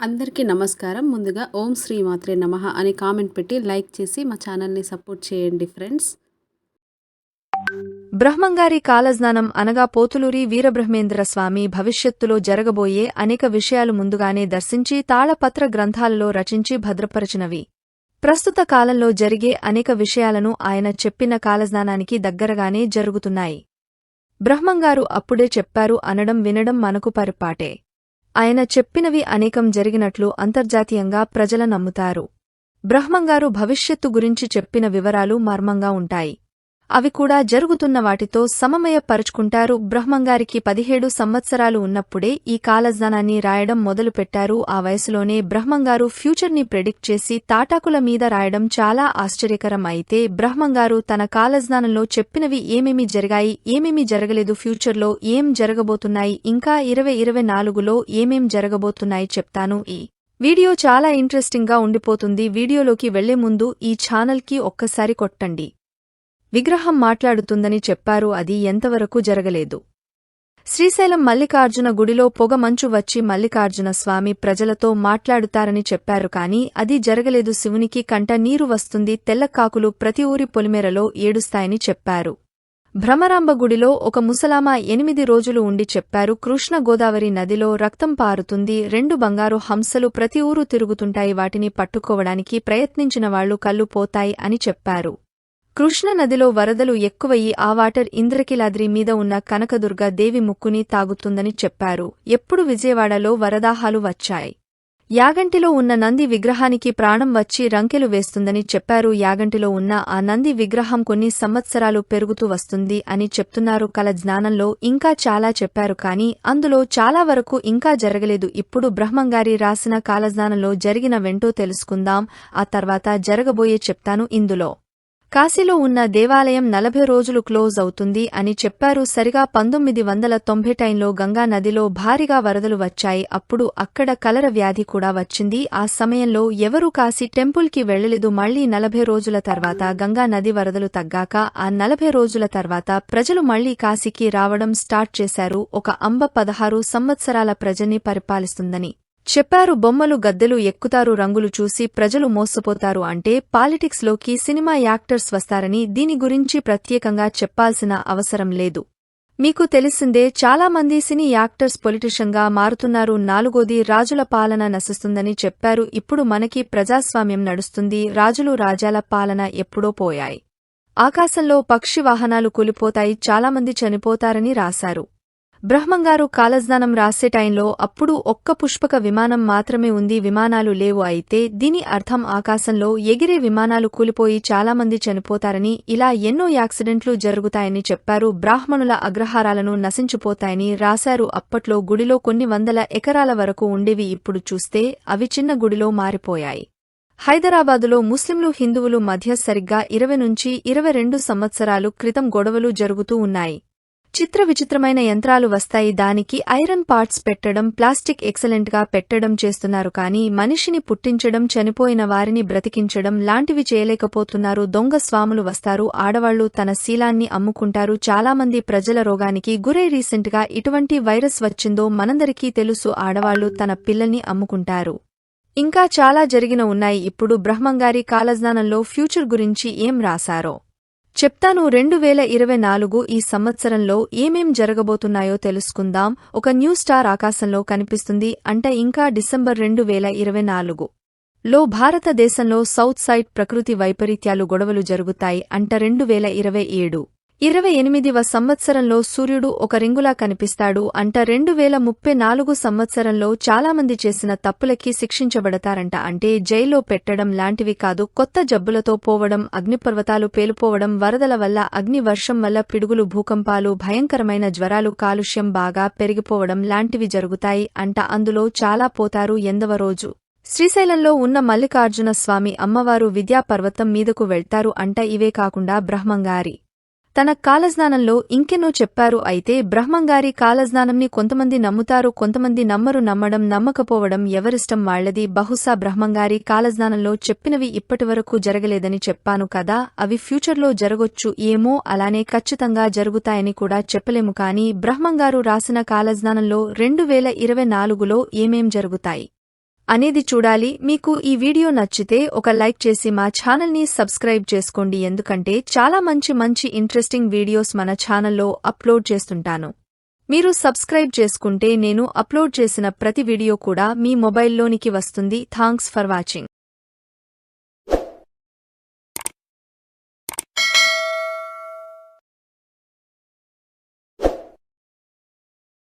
అందరికీ నమస్కారం. ముందుగా ఓం శ్రీ మాత్రే నమః అని కామెంట్ పెట్టి లైక్ చేసి మా ఛానల్ని సపోర్ట్ చేయండి ఫ్రెండ్స్. బ్రహ్మంగారి కాలజ్ఞానం అనగా పోతులూరి వీరబ్రహ్మేంద్ర స్వామి భవిష్యత్తులో జరగబోయే అనేక విషయాలు ముందుగానే దర్శించి తాళపత్ర గ్రంథాలలో రచించి భద్రపరచినవి. ప్రస్తుత కాలంలో జరిగే అనేక విషయాలను ఆయన చెప్పిన కాలజ్ఞానానికి దగ్గరగానే జరుగుతున్నాయి. బ్రహ్మంగారు అప్పుడే చెప్పారు అనడం వినడం మనకు పరిపాటే. ఆయన చెప్పినవి అనేకం జరిగినట్లు అంతర్జాతీయంగా ప్రజల నమ్ముతారు. బ్రహ్మంగారు భవిష్యత్తు గురించి చెప్పిన వివరాలు మర్మంగా ఉంటాయి. అవి కూడా జరుగుతున్న వాటితో సమమయపరుచుకుంటారు. బ్రహ్మంగారికి పదిహేడు సంవత్సరాలు ఉన్నప్పుడే ఈ కాలజ్ఞానాన్ని రాయడం మొదలుపెట్టారు. ఆ వయసులోనే బ్రహ్మంగారు ఫ్యూచర్ని ప్రెడిక్ట్ చేసి తాటాకుల మీద రాయడం చాలా ఆశ్చర్యకరం అయితే బ్రహ్మంగారు తన కాలజ్ఞానంలో చెప్పినవి ఏమేమి జరిగాయి ఏమేమి జరగలేదు ఫ్యూచర్లో ఏం జరగబోతున్నాయి ఇంకా ఇరవై ఇరవై నాలుగులో ఏమేం జరగబోతున్నాయి చెప్తాను. ఈ వీడియో చాలా ఇంట్రెస్టింగ్గా ఉండిపోతుంది. వీడియోలోకి వెళ్ళే ముందు ఈ ఛానల్కి ఒక్కసారి కొట్టండి. విగ్రహం మాట్లాడుతుందని చెప్పారు. అది ఎంతవరకు జరగలేదు. శ్రీశైలం మల్లికార్జున గుడిలో పొగ మంచు వచ్చి మల్లికార్జున స్వామి ప్రజలతో మాట్లాడుతారని చెప్పారు. కాని అది జరగలేదు. శివునికి కంట నీరు వస్తుంది. తెల్లకాకులు ప్రతి ఊరి పొలిమేరలో ఏడుస్తాయని చెప్పారు. భ్రమరాంబ గుడిలో ఒక ముసలామ ఎనిమిది రోజులు ఉండి చెప్పారు. కృష్ణ గోదావరి నదిలో రక్తం పారుతుంది. రెండు బంగారు హంసలు ప్రతి ఊరు తిరుగుతుంటాయి. వాటిని పట్టుకోవడానికి ప్రయత్నించిన వాళ్ళు కళ్ళు పోతాయి అని చెప్పారు. కృష్ణనదిలో వరదలు ఎక్కువయ్యి ఆ వాటర్ ఇంద్రకిలాద్రి మీద ఉన్న కనకదుర్గ దేవి ముక్కుని తాగుతుందని చెప్పారు. ఎప్పుడు విజయవాడలో వరదాహాలు వచ్చాయి. యాగంటిలో ఉన్న నంది విగ్రహానికి ప్రాణం వచ్చి రంకెలు వేస్తుందని చెప్పారు. యాగంటిలో ఉన్న ఆ నంది విగ్రహం కొన్ని సంవత్సరాలు పెరుగుతూ వస్తుంది అని చెప్తున్నారు. కల జ్ఞానంలో ఇంకా చాలా చెప్పారు కాని అందులో చాలా వరకు ఇంకా జరగలేదు. ఇప్పుడు బ్రహ్మంగారి రాసిన కాలజ్ఞానంలో జరిగిన వెంటో తెలుసుకుందాం. ఆ తర్వాత జరగబోయే చెప్తాను ఇందులో. కాశీలో ఉన్న దేవాలయం నలభై రోజులు క్లోజ్ అవుతుంది అని చెప్పారు. సరిగా పంతొమ్మిది వందల తొంభై టైంలో గంగా నదిలో భారీగా వరదలు వచ్చాయి. అప్పుడు అక్కడ కలర వ్యాధి కూడా వచ్చింది. ఆ సమయంలో ఎవరూ కాశీ టెంపుల్కి వెళ్ళలేదు మళ్ళీ నలభై రోజుల తర్వాత గంగా నది వరదలు తగ్గాక ఆ నలభై రోజుల తర్వాత ప్రజలు మళ్ళీ కాశీకి రావడం స్టార్ట్ చేశారు. ఒక అంబ పదహారు సంవత్సరాల ప్రజల్ని పరిపాలిస్తుందని చెప్పారు బొమ్మలు గద్దెలు ఎక్కుతారు రంగులు చూసి ప్రజలు మోసపోతారు అంటే పాలిటిక్స్లోకి సినిమా యాక్టర్స్ వస్తారని దీని గురించి ప్రత్యేకంగా చెప్పాల్సిన అవసరం లేదు. మీకు తెలిసిందే చాలామంది సినీ యాక్టర్స్ పొలిటిషియన్గా మారుతున్నారు. నాలుగోది రాజుల పాలన నశిస్తుందని చెప్పారు. ఇప్పుడు మనకి ప్రజాస్వామ్యం నడుస్తుంది. రాజులు రాజాల పాలన ఎప్పుడో పోయాయి. ఆకాశంలో పక్షి వాహనాలు కూలిపోతాయి. చాలామంది చనిపోతారని రాశారు. బ్రహ్మంగారు కాలజ్ఞానం రాసే టైంలో అప్పుడు ఒక్క పుష్పక విమానం మాత్రమే ఉంది విమానాలు లేవు. అయితే దీని అర్థం ఆకాశంలో ఎగిరే విమానాలు కూలిపోయి చాలామంది చనిపోతారని ఇలా ఎన్నో యాక్సిడెంట్లు జరుగుతాయని చెప్పారు. బ్రాహ్మణుల అగ్రహారాలను నశించిపోతాయని రాశారు. అప్పట్లో గుడిలో కొన్ని వందల ఎకరాల వరకు ఉండేవి. ఇప్పుడు చూస్తే అవి చిన్న గుడిలో మారిపోయాయి. హైదరాబాదులో ముస్లింలు హిందువులు మధ్య సరిగ్గా ఇరవై నుంచి ఇరవై రెండు సంవత్సరాలు క్రితం గొడవలు జరుగుతూ ఉన్నాయి. చిత్ర విచిత్రమైన యంత్రాలు వస్తాయి. దానికి ఐరన్ పార్ట్స్ పెట్టడం ప్లాస్టిక్ ఎక్సలెంట్గా పెట్టడం చేస్తున్నారు. కానీ మనిషిని పుట్టించడం చనిపోయిన వారిని బ్రతికించడం లాంటివి చేయలేకపోతున్నారు. దొంగ స్వాములు వస్తారు. ఆడవాళ్ళు తన శీలాన్ని అమ్ముకుంటారు. చాలామంది ప్రజల రోగానికి గురై రీసెంట్గా ఇటువంటి వైరస్ వచ్చిందో మనందరికీ తెలుసు. ఆడవాళ్ళు తన పిల్లల్ని అమ్ముకుంటారు. ఇంకా చాలా జరిగిన ఉన్నాయి. ఇప్పుడు బ్రహ్మంగారి కాలజ్ఞానంలో ఫ్యూచర్ గురించి ఏం రాశారో? చెప్తాను రెండు వేల ఇరవై నాలుగు ఈ సంవత్సరంలో ఏమేం జరగబోతున్నాయో తెలుసుకుందాం. ఒక న్యూ స్టార్ ఆకాశంలో కనిపిస్తుంది. అంటే ఇంకా డిసెంబర్ రెండు వేల ఇరవై నాలుగు. లో భారతదేశంలో సౌత్ సైడ్ ప్రకృతి వైపరీత్యాలు గొడవలు జరుగుతాయి. అంట రెండు వేల ఇరవై ఏడు. ఇరవై ఎనిమిదివ సంవత్సరంలో సూర్యుడు ఒక రింగులా కనిపిస్తాడు అంట రెండు వేల ముప్పై నాలుగు సంవత్సరంలో చాలామంది చేసిన తప్పులకి శిక్షించబడతారంట అంటే జైల్లో పెట్టడం లాంటివి కాదు కొత్త జబ్బులతో పోవడం అగ్నిపర్వతాలు పేలుపోవడం వరదల వల్ల అగ్ని వర్షం వల్ల పిడుగులు భూకంపాలు భయంకరమైన జ్వరాలు కాలుష్యం బాగా పెరిగిపోవడం లాంటివి జరుగుతాయి అంట అందులో చాలా పోతారు ఎందవ రోజు. శ్రీశైలంలో ఉన్న మల్లికార్జున స్వామి అమ్మవారు విద్యాపర్వతం మీదకు వెళ్తారు అంట ఇవే కాకుండా బ్రహ్మంగారి తన కాలజ్ఞానంలో ఇంకెన్నో చెప్పారు. అయితే బ్రహ్మంగారి కాలజ్ఞానంని కొంతమంది నమ్ముతారు కొంతమంది నమ్మరు. నమ్మడం నమ్మకపోవడం ఎవరిష్టం వాళ్ళది బహుశా బ్రహ్మంగారి కాలజ్ఞానంలో చెప్పినవి ఇప్పటివరకు జరగలేదని చెప్పాను కదా. అవి ఫ్యూచర్లో జరగొచ్చు ఏమో అలానే ఖచ్చితంగా జరుగుతాయని కూడా చెప్పలేము కాని బ్రహ్మంగారు రాసిన కాలజ్ఞానంలో రెండు వేల ఇరవై నాలుగులో ఏమేం జరుగుతాయి? అనేది చూడాలి. మీకు ఈ వీడియో నచ్చితే ఒక లైక్ చేసి మా ఛానల్ని సబ్స్క్రైబ్ చేసుకోండి. ఎందుకంటే చాలా మంచి మంచి ఇంట్రెస్టింగ్ వీడియోస్ మన ఛానల్లో అప్లోడ్ చేస్తుంటాను. మీరు సబ్స్క్రైబ్ చేసుకుంటే నేను అప్లోడ్ చేసిన ప్రతి వీడియో కూడా మీ మొబైల్లోనికి వస్తుంది. Thanks for watching.